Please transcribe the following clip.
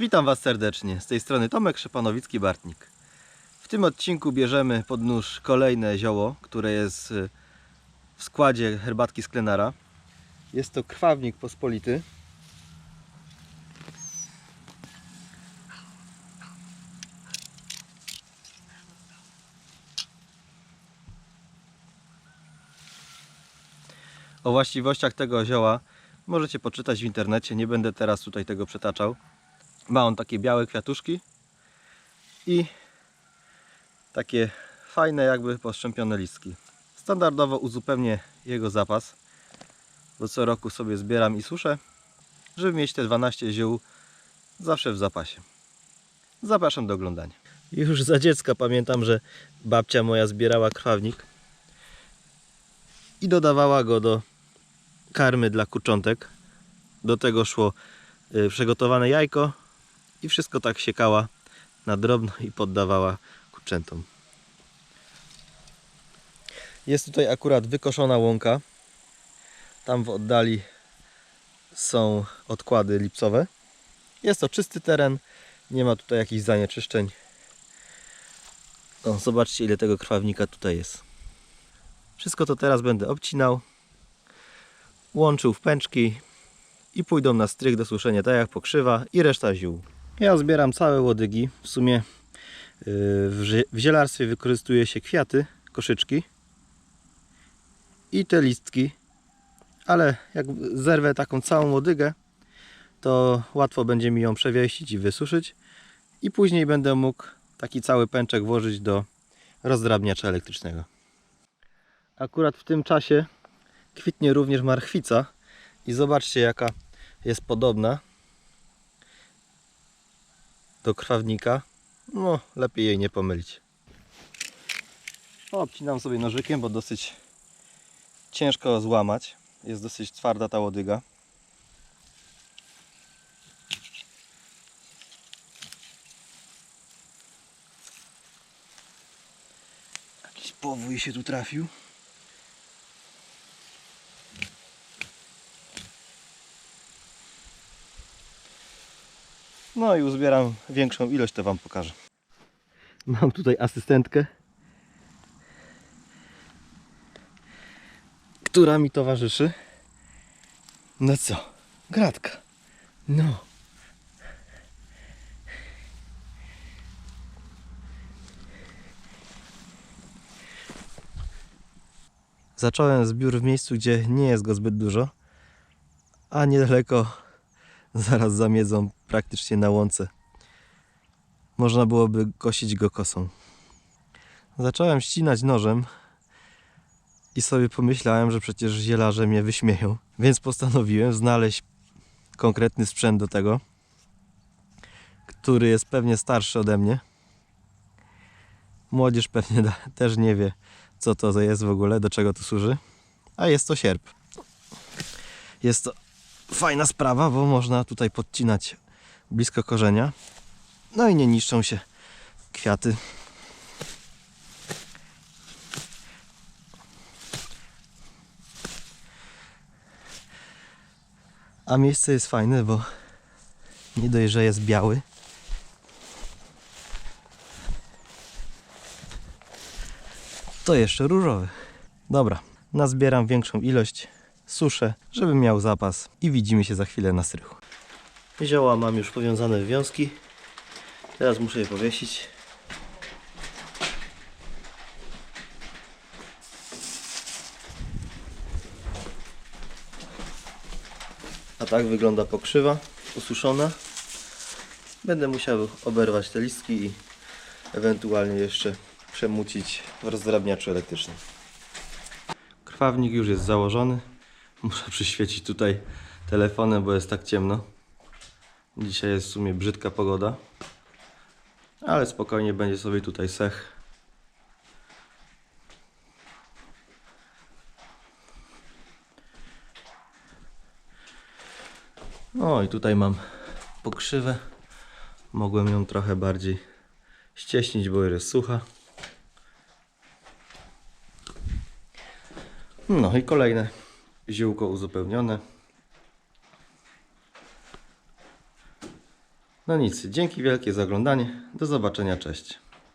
Witam Was serdecznie. Z tej strony Tomek Szepanowicki-Bartnik. W tym odcinku bierzemy pod nóż kolejne zioło, które jest y, w składzie herbatki sklenara. Jest to krwawnik pospolity. O właściwościach tego zioła możecie poczytać w internecie. Nie będę teraz tutaj tego przetaczał. Ma on takie białe kwiatuszki i takie fajne jakby postrzępione listki. Standardowo uzupełnię jego zapas, bo co roku sobie zbieram i suszę, żeby mieć te 12 ziół zawsze w zapasie. Zapraszam do oglądania. Już za dziecka pamiętam, że babcia moja zbierała krwawnik i dodawała go do karmy dla kurczątek. Do tego szło y, przygotowane jajko i wszystko tak siekała na drobno i poddawała kurczętom. Jest tutaj akurat wykoszona łąka. Tam w oddali są odkłady lipcowe. Jest to czysty teren, nie ma tutaj jakichś zanieczyszczeń. O, zobaczcie ile tego krwawnika tutaj jest. Wszystko to teraz będę obcinał, łączył w pęczki i pójdą na strych do suszenia, tak jak pokrzywa i reszta ziół. Ja zbieram całe łodygi. W sumie zie- w zielarstwie wykorzystuje się kwiaty, koszyczki i te listki, ale jak zerwę taką całą łodygę, to łatwo będzie mi ją przewieścić i wysuszyć i później będę mógł taki cały pęczek włożyć do rozdrabniacza elektrycznego. Akurat w tym czasie kwitnie również marchwica i zobaczcie jaka jest podobna do krwawnika. No, lepiej jej nie pomylić. Obcinam sobie nożykiem, bo dosyć ciężko złamać. Jest dosyć twarda ta łodyga. Jakiś powój się tu trafił. No i uzbieram większą ilość, to Wam pokażę. Mam tutaj asystentkę, która mi towarzyszy. No co? Gratka. No. Zacząłem zbiór w miejscu, gdzie nie jest go zbyt dużo, a niedaleko zaraz zamiedzą praktycznie na łące. Można byłoby kosić go kosą. Zacząłem ścinać nożem i sobie pomyślałem, że przecież zielarze mnie wyśmieją, więc postanowiłem znaleźć konkretny sprzęt do tego, który jest pewnie starszy ode mnie. Młodzież pewnie da- też nie wie, co to jest w ogóle, do czego to służy, a jest to sierp. Jest to fajna sprawa, bo można tutaj podcinać blisko korzenia. No i nie niszczą się kwiaty. A miejsce jest fajne, bo nie dość, że jest biały. To jeszcze różowy. Dobra, nazbieram większą ilość, suszę, żeby miał zapas i widzimy się za chwilę na strychu. Zioła mam już powiązane w wiązki. Teraz muszę je powiesić. A tak wygląda pokrzywa ususzona. Będę musiał oberwać te listki i ewentualnie jeszcze przemucić w rozdrabniaczu elektrycznym. Krwawnik już jest założony. Muszę przyświecić tutaj telefonem, bo jest tak ciemno. Dzisiaj jest w sumie brzydka pogoda. Ale spokojnie będzie sobie tutaj sech. O i tutaj mam pokrzywę. Mogłem ją trochę bardziej ścieśnić, bo jest sucha. No i kolejne ziółko uzupełnione. No nic, dzięki wielkie za oglądanie. Do zobaczenia, cześć.